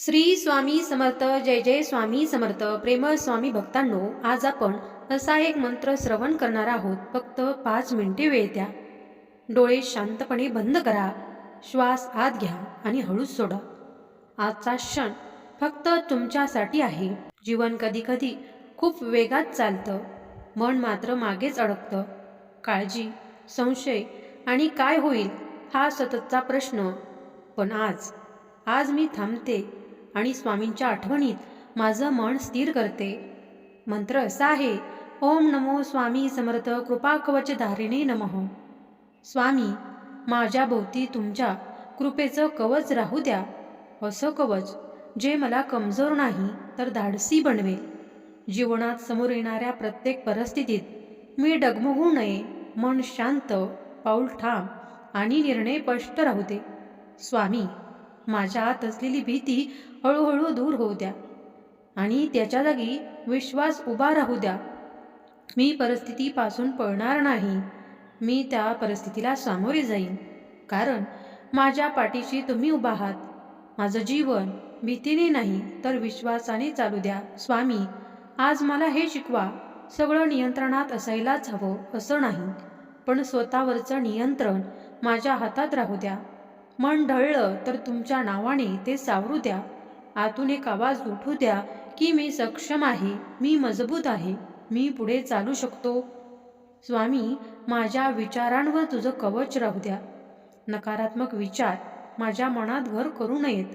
श्री स्वामी समर्थ जय जय स्वामी समर्थ. प्रेमळ स्वामी भक्तांनो आज आपण असा एक मंत्र श्रवण करणार आहोत. फक्त पाच मिनिटे वेळ द्या. डोळे शांतपणे बंद करा. श्वास आत घ्या आणि हळूच सोडा. आजचा क्षण फक्त तुमच्यासाठी आहे. जीवन कधी कधी खूप वेगात चालतं. मन मात्र मागेच अडकतं. काळजी संशय आणि काय होईल हा सततचा प्रश्न. पण आज आज मी थांबते. आणि स्वामींच्या आठवणीत माझं मन स्थिर करते. मंत्र असा आहे ओम नमो स्वामी समर्थ कृपाकवच धारिणे नमः. स्वामी माझ्या भोवती तुमच्या कृपेचं कवच राहू द्या. असं कवच जे मला कमजोर नाही तर धाडसी बनवेल जीवनात समोर येणाऱ्या प्रत्येक परिस्थितीत मी डगमगू नये मन शांत पाऊल ठाम आणि निर्णय स्पष्ट राहू दे. स्वामी माझ्या आत असलेली भीती हळूहळू दूर होऊ द्या. आणि त्याच्या जागी विश्वास उभा राहू द्या. मी परिस्थितीपासून पळणार नाही. मी त्या परिस्थितीला सामोरे जाईन. कारण माझ्या पाठीशी तुम्ही उभा आहात. माझं जीवन भीतीने नाही तर विश्वासाने चालू द्या. स्वामी आज मला हे शिकवा. सगळं नियंत्रणात असायलाच हवं असं नाही. पण स्वतःवरचं नियंत्रण माझ्या हातात राहू द्या. मन ढळलं तर तुमच्या नावाने ते सावरू द्या. आतून एक आवाज उठू द्या की मी सक्षम आहे मी मजबूत आहे मी पुढे चालू शकतो. स्वामी माझ्या विचारांवर तुझं कवच राहू द्या. नकारात्मक विचार माझ्या मनात घर करू नयेत.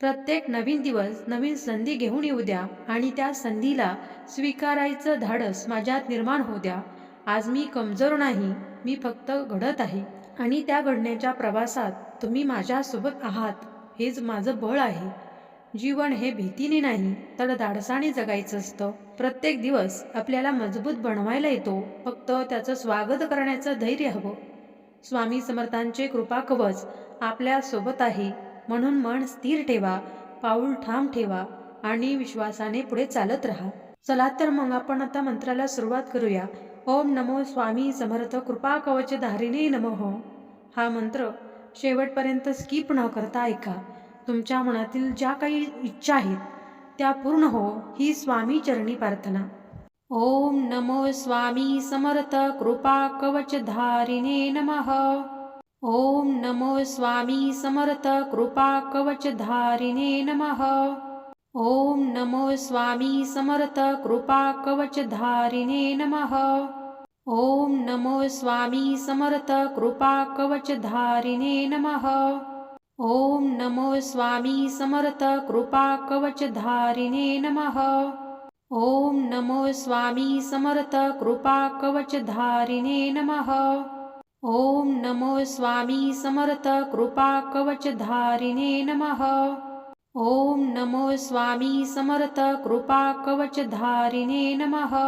प्रत्येक नवीन दिवस नवीन संधी घेऊन येऊ द्या आणि त्या संधीला स्वीकारायचं धाडस माझ्यात निर्माण होऊ द्या. आज मी कमजोर नाही मी फक्त घडत आहे आणि त्या घडण्याच्या प्रवासात तुम्ही माझ्यासोबत आहात हेच माझं बळ आहे. जीवन हे भीतीने नाही तर धाडसाने जगायचं असतं. प्रत्येक दिवस आपल्याला मजबूत बनवायला येतो फक्त त्याचं स्वागत करण्याचं धैर्य हवं. स्वामी समर्थांचे कृपा कवच आपल्यासोबत आहे. म्हणून मन स्थिर ठेवा पाऊल ठाम ठेवा आणि विश्वासाने पुढे चालत राहा. चला तर मग आपण आता मंत्राला सुरुवात करूया. ओम नमो स्वामी समर्थ कृपा कवच धारिणे नमो. हा मंत्र शेवटपर्यंत स्किप न करता ऐका. तुमच्या मनातील ज्या काही इच्छा आहेत त्या पूर्ण हो ही स्वामी चरणी प्रार्थना. ओम नमो स्वामी समर्थ कृपा कवच धारिणे नमः. ओम नमो स्वामी समर्थ कृपा कवच धारिणे नमः. ओम नमो स्वामी समर्थ कृपा कवच धारिणे नमः. ॐ नमो स्वामी समर्थ कृपाकवचधारिणे नमः। ॐ नमो स्वामी समर्थ कृपाकवचधारिणे नमः। ॐ नमो स्वामी समर्थ कृपाकवचधारिणे नमः। ॐ नमो स्वामी समर्थ कृपाकवचधारिणे नमः। ॐ नमो स्वामी समर्थ कृपाकवचधारिणे नमः।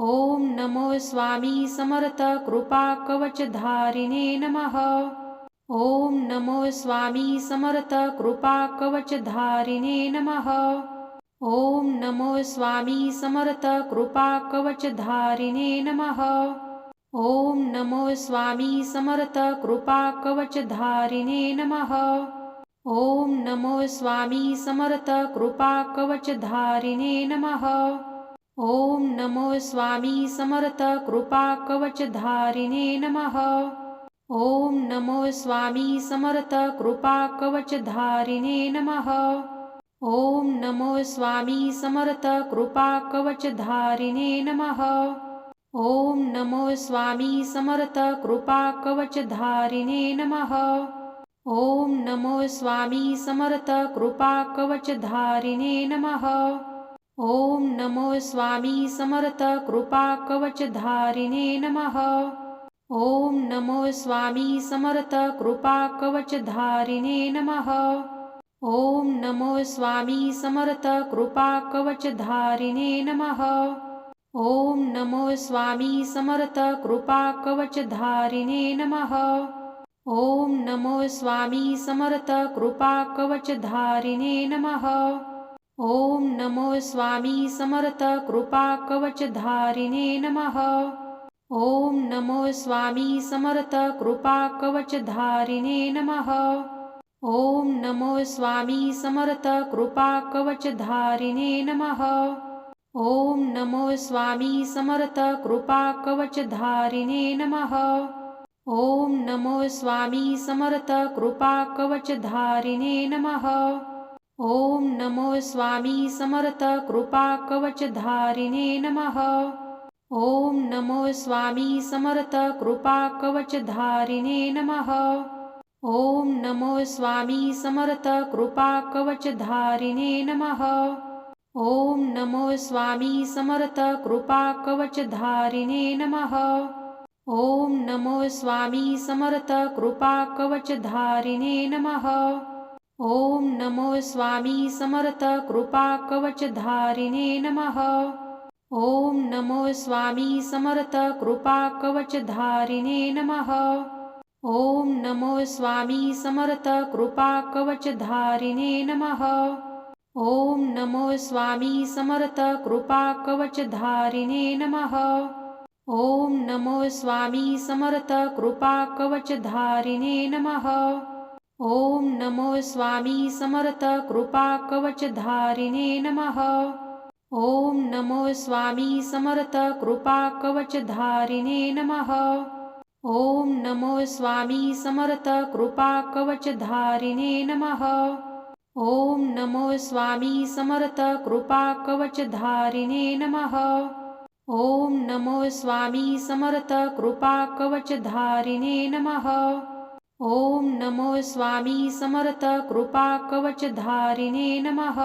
ॐ नमो स्वामी समर्थ कृपाकवचधारिणे नमः। ॐ नमो स्वामी समर्थ कृपाकवचधारिणे नमः। ॐ नमो स्वामी समर्थ कृपाकवचधारिणे नमः। ॐ नमो स्वामी समर्थ कृपाकवचधारिणे नमः। ॐ नमो स्वामी समर्थ कृपाकवचधारिणे नमः। ॐ नमो स्वामी समर्थ कृपाकवचधारिणे नमः। ॐ नमो स्वामी समर्थ कृपाकवचधारिणे नमः। ॐ नमो स्वामी समर्थ कृपाकवचधारिणे नमः। ॐ नमो स्वामी समर्थ कृपाकवचधारिणे नमः। ॐ नमो स्वामी समर्थ कृपाकवचधारिणे नमः। ॐ नमो स्वामी समर्थ कृपाकवचधारिणे नमः। ॐ नमो स्वामी समर्थ कृपाकवचधारिणे नमः। ॐ नमो स्वामी समर्थ कृपाकवचधारिणे नमः। ॐ नमो स्वामी समर्थ कृपाकवचधारिणे नमः। ॐ नमो स्वामी समर्थ कृपाकवचधारिणे नमः। ॐ नमो स्वामी समर्थ कृपाकवचारिणे नमः। ॐ नमो स्वामी समर्थ कृपाकवचधारिणे नमः। ॐ नमो स्वामी समर्थ कृपाकवचारिणे नमः। ॐ नमो स्वामी समर्थ कृपाकवचारिणे नमः। ॐ नमो स्वामी समर्थ कृपाकवचारिणे नमः। ॐ नमो स्वामी समर्थ कृपाकवचारिणे नमः। ॐ नमो स्वामी समर्थ कृपाकवचधारिणे नमः। ॐ नमो स्वामी समर्थ कृपाकवचारिणे नमः। ॐ नमो स्वामी समर्थ कृपाकवचारिणे नमः। ॐ नमो स्वामी समर्थ कृपाकवचारिणे नमः। ॐ नमो स्वामी समर्थ कृपाकवचारिणे नमः। ॐ नमो स्वामी समर्थ कृपाकवचधारिणे नमः। ॐ नमो स्वामी समर्थ कृपाकवचारिणे नमः। ॐ नमो स्वामी समर्थ कृपाकवचारिणे नमः। ॐ नमो स्वामी समर्थ कृपाकवचारिणे नमः। ओम नमो स्वामी समर्थ कृपा कवच धारिणे नमः। ओम नमो स्वामी समर्थ कृपा कवच धारिणे नमः। ओम नमो स्वामी समर्थ कृपा कवच धारिणे नमः। ओम नमो स्वामी समर्थ कृपा कवच धारिणे नमः। ओम नमो स्वामी समर्थ कृपा कवच धारिणे नमः ॐ नमो स्वामी समर्थ कृपाकवचारिणे नमः।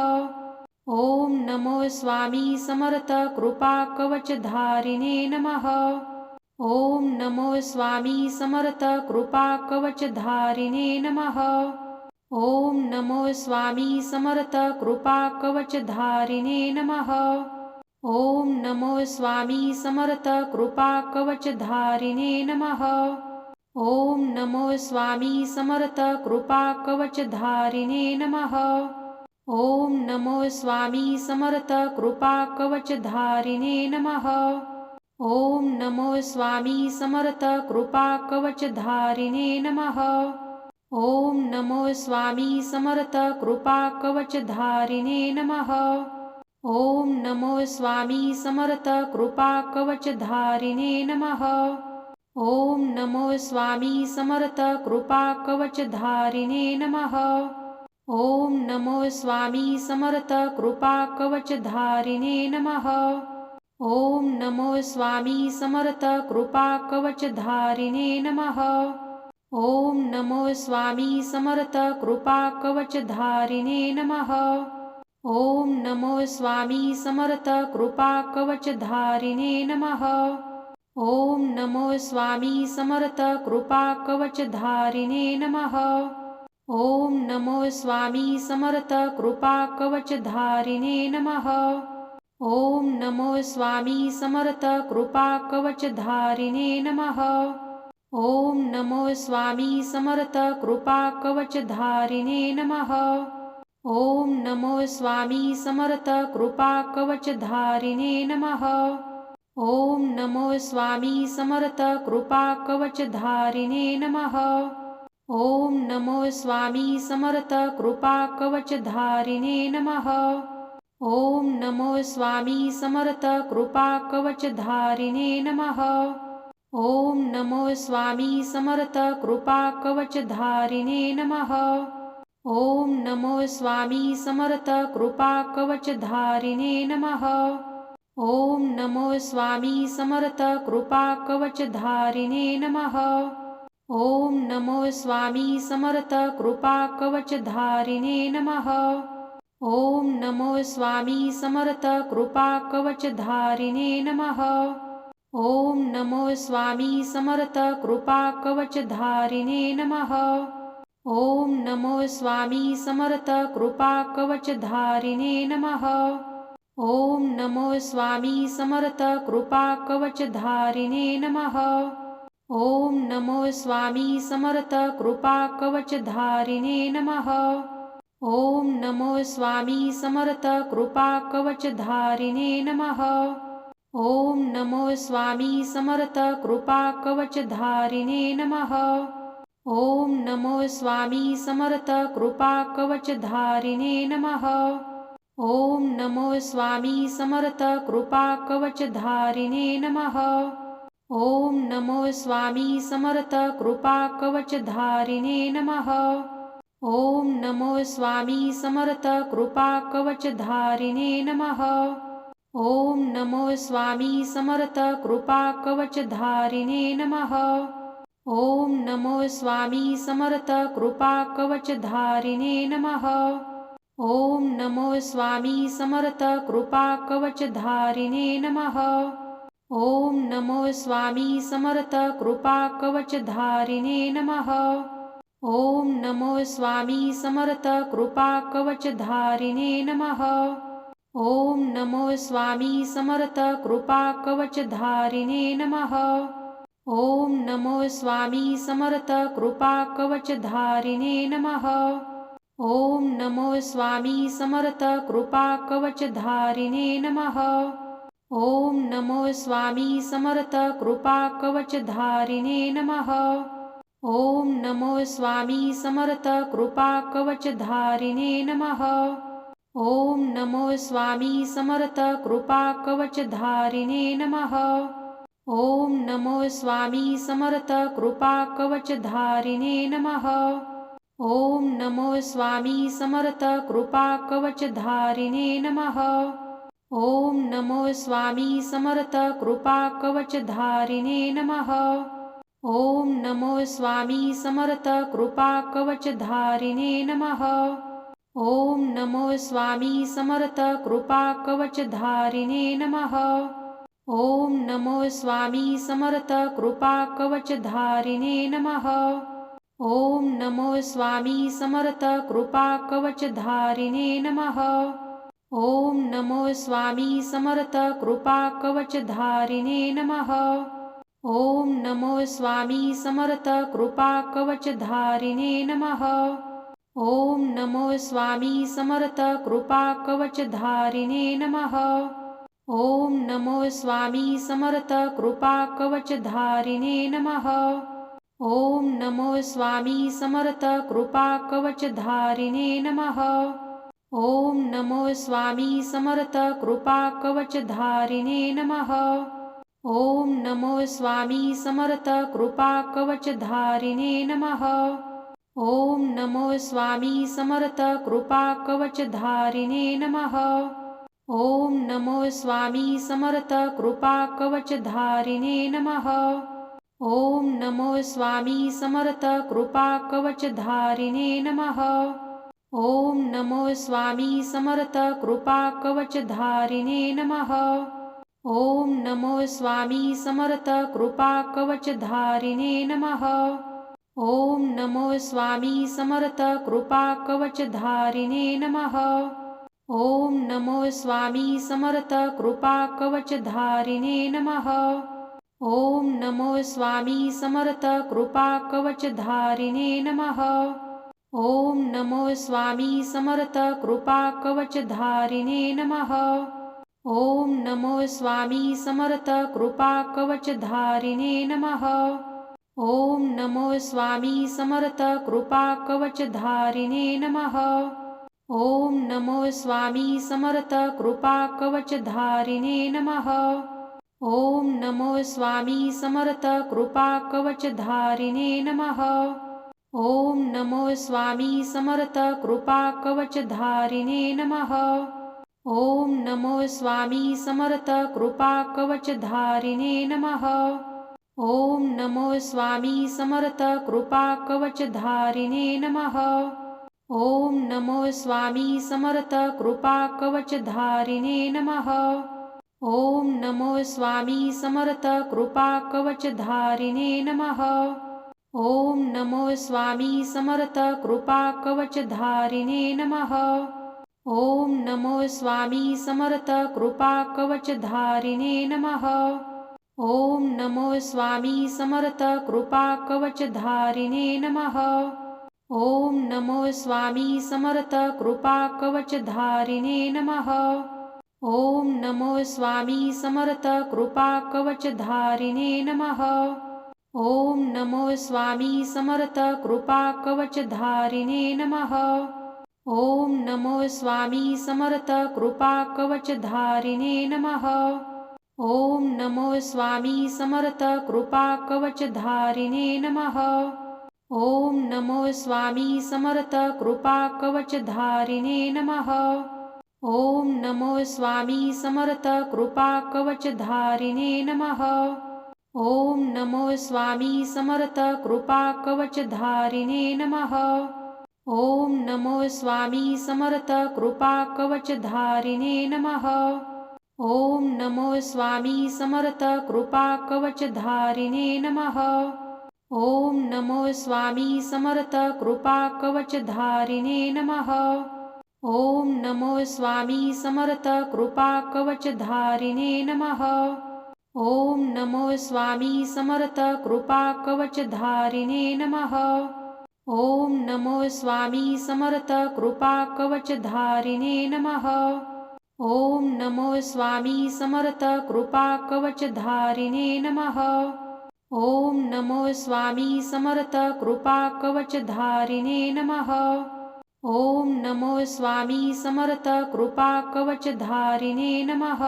ॐ नमो स्वामी समर्थ कृपाकवचारिणे नमः। ॐ नमो स्वामी समर्थ कृपाकवचधारिणे नमः। ॐ नमो स्वामी समर्थ कृपाकवचारिणे नमः। ॐ नमो स्वामी समर्थ कृपाकवचारिणे नमः। ओम नमो स्वामी समर्थ कृपा कवच धारिणे नमः। ओम नमो स्वामी समर्थ कृपा कवच धारिणे नमः। ओम नमो स्वामी समर्थ कृपा कवच धारिणे नमः। ओम नमो स्वामी समर्थ कृपा कवच धारिणे नमः। ओम नमो स्वामी समर्थ कृपा कवच धारिणे नमः ओम नमो स्वामी समर्थ कृपा कवच धारिणे नमः। ओम नमो स्वामी समर्थ कृपा कवच धारिणे नमः। ओम नमो स्वामी समर्थ कृपा कवच धारिणे नमः। ओम नमो स्वामी समर्थ कृपा कवच धारिणे नमः। ओम नमो स्वामी समर्थ कृपा कवच धारिणे नमः ओम नमो स्वामी समर्थ कृपा कवच धारिणे नमः। ओम नमो स्वामी समर्थ कृपा कवच धारिणे नमः। ओम नमो स्वामी समर्थ कृपा कवच धारिणे नमः। ओम नमो स्वामी समर्थ कृपा कवच धारिणे नमः। ओम नमो स्वामी समर्थ कृपा कवच धारिणे नमः ओम नमो स्वामी समर्थ कृपा कवच धारिणे नमः। ओम नमो स्वामी समर्थ कृपा कवच धारिणे नमः। ओम नमो स्वामी समर्थ कृपा कवच धारिणे नमः। ओम नमो स्वामी समर्थ कृपा कवच धारिणे नमः। ओम नमो स्वामी समर्थ कृपा कवच धारिणे नमः ओम नमो स्वामी समर्थ कृपा कवच धारिणे नमः। ओम नमो स्वामी समर्थ कृपा कवच धारिणे नमः। ओम नमो स्वामी समर्थ कृपा कवच धारिणे नमः। ओम नमो स्वामी समर्थ कृपा कवच धारिणे नमः। ओम नमो स्वामी समर्थ कृपा कवच धारिणे नमः ओम नमो स्वामी समर्थ कृपा कवच धारिणे नमः। ओम नमो स्वामी समर्थ कृपा कवच धारिणे नमः। ओम नमो स्वामी समर्थ कृपा कवच धारिणे नमः। ओम नमो स्वामी समर्थ कृपा कवच धारिणे नमः। ओम नमो स्वामी समर्थ कृपा कवचधारिणे नमः ॐ नमो स्वामी समर्थ कृपाकवचारिणे नमः। ॐ नमो स्वामी समर्थ कृपाकवचारिणे नमः। ॐ नमो स्वामी समर्थ कृपाकवचधारिणे नमः। ॐ नमो स्वामी समर्थ कृपाकवचारिणे नमः। ॐ नमो स्वामी समर्थ कृपाकवचारिणे नमः। ॐ नमो स्वामी समर्थ कृपाकवचधारिणे नमः। ॐ नमो स्वामी समर्थ कृपाकवचधारिणे नमः। ॐ नमो स्वामी समर्थ कृपाकवचधारिणे नमः। ॐ नमो स्वामी समर्थ कृपाकवचधारिणे नमः। ॐ नमो स्वामी समर्थ कृपाकवचधारिणे नमः। ॐ नमो स्वामी समर्थ कृपाकवचारिणे नमः। ॐ नमो स्वामी समर्थ कृपाकवचारिणे नमः। ॐ नमो स्वामी समर्थ कृपाकवचारिणे नमः। ॐ नमो स्वामी समर्थ कृपाकवचारिणे नमः। ॐ नमो स्वामी समर्थ कृपाकवचारिणे नमः। ॐ नमो स्वामी समर्थ कृपाकवचधारिणे नमः। ॐ नमो स्वामी समर्थ कृपाकवचधारिणे नमः। ॐ नमो स्वामी समर्थ कृपाकवचधारिणे नमः। ॐ नमो स्वामी समर्थ कृपाकवचधारिणे नमः। ॐ नमो स्वामी समर्थ कृपाकवचधारिणे नमः। ॐ नमो स्वामी समर्थ कृपाकवचधारिणे नमः। ॐ नमो स्वामी समर्थ कृपाकवचधारिणे नमः। ॐ नमो स्वामी समर्थ कृपाकवचधारिणे नमः। ॐ नमो स्वामी समर्थ कृपाकवचधारिणे नमः। ॐ नमो स्वामी समर्थ कृपाकवचधारिणे नमः। ॐ नमो स्वामी समर्थ कृपाकवचधारिणे नमः। ॐ नमो स्वामी समर्थ कृपाकवचधारिणे नमः। ॐ नमो स्वामी समर्थ कृपाकवचधारिणे नमः। ॐ नमो स्वामी समर्थ कृपाकवचधारिणे नमः। ॐ नमो स्वामी समर्थ कृपाकवचधारिणे नमः। ॐ नमो स्वामी समर्थ कृपाकवचधारिणे नमः। ॐ नमो स्वामी समर्थ कृपाकवचधारिणे नमः। ॐ नमो स्वामी समर्थ कृपाकवचधारिणे नमः। ॐ नमो स्वामी समर्थ कृपाकवचधारिणे नमः। ॐ नमो स्वामी समर्थ कृपाकवचधारिणे नमः। ॐ नमो स्वामी समर्थ कृपाकवचधारिणे नमः। ॐ नमो स्वामी समर्थ कृपाकवचधारिणे नमः। ॐ नमो स्वामी समर्थ कृपाकवचधारिणे नमः। ॐ नमो स्वामी समर्थ कृपाकवचधारिणे नमः। ॐ नमो स्वामी समर्थ कृपाकवचधारिणे नमः। ॐ नमो स्वामी समर्थ कृपाकवचधारिणे नमः। ॐ नमो स्वामी समर्थ कृपाकवचधारिणे नमः। ॐ नमो स्वामी समर्थ कृपाकवचधारिणे नमः। ॐ नमो स्वामी समर्थ कृपाकवचधारिणे नमः। ॐ नमो स्वामी समर्थ कृपाकवचधारिणे नमः। ॐ नमो स्वामी समर्थ कृपाकवचधारिणे नमः। ॐ नमो स्वामी समर्थ कृपाकवचधारिणे नमः। ॐ नमो स्वामी समर्थ कृपाकवचधारिणे नमः। ॐ नमो स्वामी समर्थ कृपाकवचधारिणे नमः। ॐ नमो स्वामी समर्थ कृपाकवचधारिणे नमः। ॐ नमो स्वामी समर्थ कृपाकवचधारिणे नमः। ॐ नमो स्वामी समर्थ कृपाकवचधारिणे नमः। ॐ नमो स्वामी समर्थ कृपाकवचधारिणे नमः। ॐ नमो स्वामी समर्थ कृपाकवचधारिणे नमः। ॐ नमो स्वामी समर्थ कृपाकवचधारिणे नमः। ॐ नमो स्वामी समर्थ कृपाकवचधारिणे नमः। ॐ नमो स्वामी समर्थ कृपाकवचधारिणे नमः। ॐ नमो स्वामी समर्थ कृपाकवचधारिणे नमः। ॐ नमो स्वामी समर्थ कृपाकवचधारिणे नमः। ॐ नमो स्वामी समर्थ कृपाकवचधारिणे नमः। ॐ नमो स्वामी समर्थ कृपाकवचधारिणे नमः। ॐ नमो स्वामी समर्थ कृपाकवचधारिणे नमः। ॐ नमो स्वामी समर्थ कृपाकवचधारिणे नमः। ॐ नमो स्वामी समर्थ कृपाकवचधारिणे नमः। ॐ नमो स्वामी समर्थ कृपाकवचधारिणे नमः। ॐ नमो स्वामी समर्थ कृपाकवचारिणे नमः।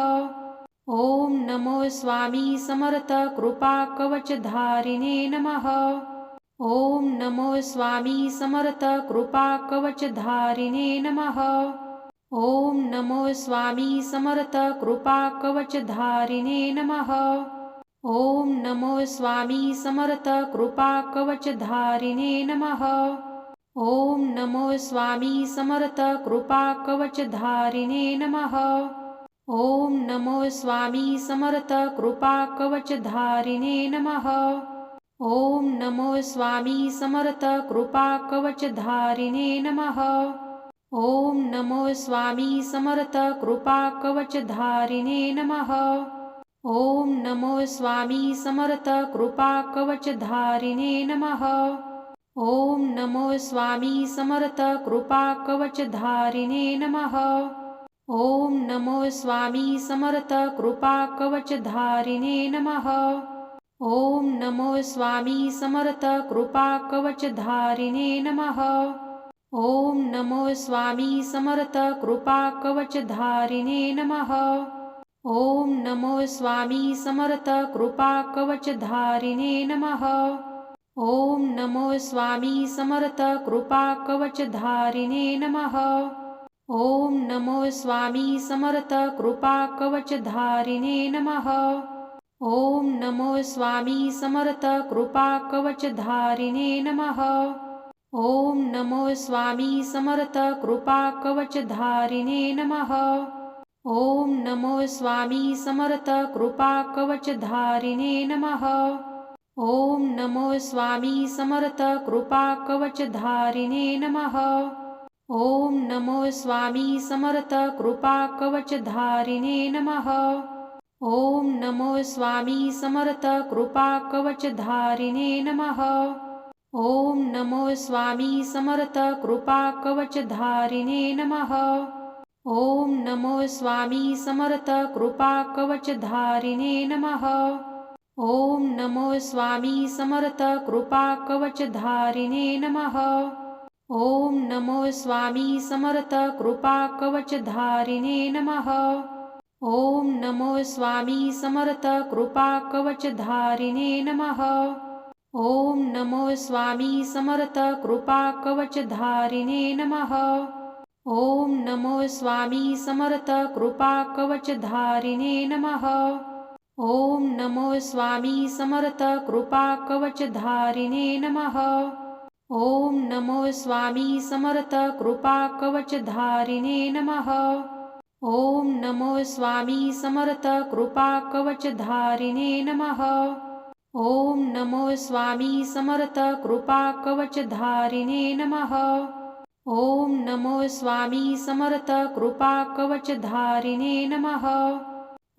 ॐ नमो स्वामी समर्थ कृपाकवचधारिणे नमः। ॐ नमो स्वामी समर्थ कृपाकवचारिणे नमः। ॐ नमो स्वामी समर्थ कृपाकवचारिणे नमः। ॐ नमो स्वामी समर्थ कृपाकवचारिणे नमः। ॐ नमो स्वामी समर्थ कृपाकवचारिणे नमः। ॐ नमो स्वामी समर्थ कृपाकवचधारिणे नमः। ॐ नमो स्वामी समर्थ कृपाकवचारिणे नमः। ॐ नमो स्वामी समर्थ कृपाकवचारिणे नमः। ॐ नमो स्वामी समर्थ कृपाकवचारिणे नमः। ॐ नमो स्वामी समर्थ कृपाकवचारिणे नमः। ॐ नमो स्वामी समर्थ कृपाकवचधारिणे नमः। ॐ नमो स्वामी समर्थ कृपाकवचारिणे नमः। ॐ नमो स्वामी समर्थ कृपाकवचारिणे नमः। ॐ नमो स्वामी समर्थ कृपाकवचारिणे नमः। ओम नमो स्वामी समर्थ कृपा कवचधारिणे नमः। ओम नमो स्वामी समर्थ कृपा कवचधारिणे नमः। ओम नमो स्वामी समर्थ कृपा कवचधारिणे नमः। ओम नमो स्वामी समर्थ कृपा कवचधारिणे नमः। ओम नमो स्वामी समर्थ कृपा कवचधारिणे नमः ओम नमो स्वामी समर्थ कृपा कवचधारिणे नमः। ओम नमो स्वामी समर्थ कृपा कवचधारिणे नमः। ओम नमो स्वामी समर्थ कृपा कवचधारिणे नमः। ओम नमो स्वामी समर्थ कृपा कवचधारिणे नमः। ओम नमो स्वामी समर्थ कृपा कवचधारिणे नमः ॐ नमो स्वामी समर्थ कृपाकवचारिणे नमः। ॐ नमो स्वामी समर्थ कृपाकवचधारिणे नमः। ॐ नमो स्वामी समर्थ कृपाकवचारिणे नमः। ॐ नमो स्वामी समर्थ कृपाकवचारिणे नमः। ॐ नमो स्वामी समर्थ कृपाकवचारिणे नमः। ओम नमो स्वामी समर्थ कृपा कवचधारिणे नमः। ओम नमो स्वामी समर्थ कृपा कवचधारिणे नमः। ओम नमो स्वामी समर्थ कृपा कवचधारिणे नमः। ओम नमो स्वामी समर्थ कृपा कवचधारिणे नमः। ओम नमो स्वामी समर्थ कृपा कवचधारिणे नमः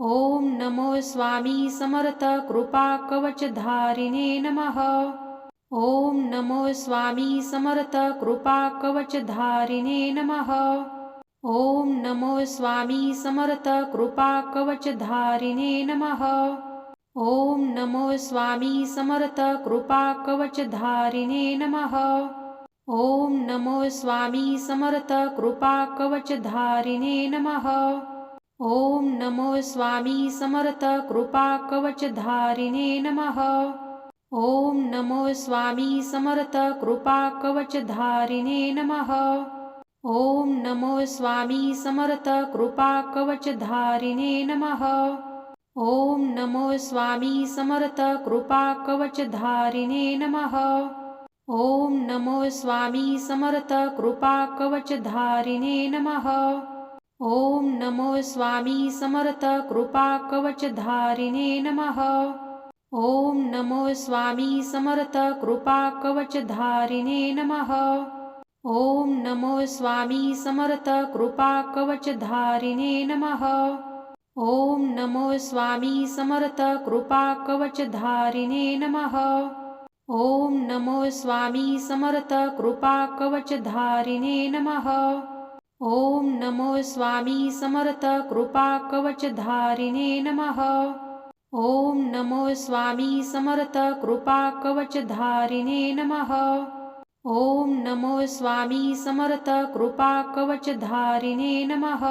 ओम नमो स्वामी समर्थ कृपा कवचधारिणे नमः। ओम नमो स्वामी समर्थ कृपा कवचधारिणे नमः। ओम नमो स्वामी समर्थ कृपा कवचधारिणे नमः। ओम नमो स्वामी समर्थ कृपा कवच धारिणे नमः। ओम नमो स्वामी समर्थ कृपा कवच धारिणे नमः ओम नमो स्वामी समर्थ कृपा कवच धारिणे नमः। ओम नमो स्वामी समर्थ कृपा कवच धारिणे नमः। ओम नमो स्वामी समर्थ कृपा कवच धारिणे नमः। ओम नमो स्वामी समर्थ कृपा कवच धारिणे नमः। ओम नमो स्वामी समर्थ कृपा कवच धारिणे नमः ओम नमो स्वामी समर्थ कृपा कवच धारिणे नमः। ओम नमो स्वामी समर्थ कृपा कवच धारिणे नमः। ओम नमो स्वामी समर्थ कृपा कवच धारिणे नमः। ओम नमो स्वामी समर्थ कृपा कवच धारिणे नमः। ओम नमो स्वामी समर्थ कृपा कवच धारिणे नमः ओम नमो स्वामी समर्थ कृपा कवच धारिणे नमः। ओम नमो स्वामी समर्थ कृपा कवच धारिणे नमः। ओम नमो स्वामी समर्थ कृपा कवच धारिणे नमः।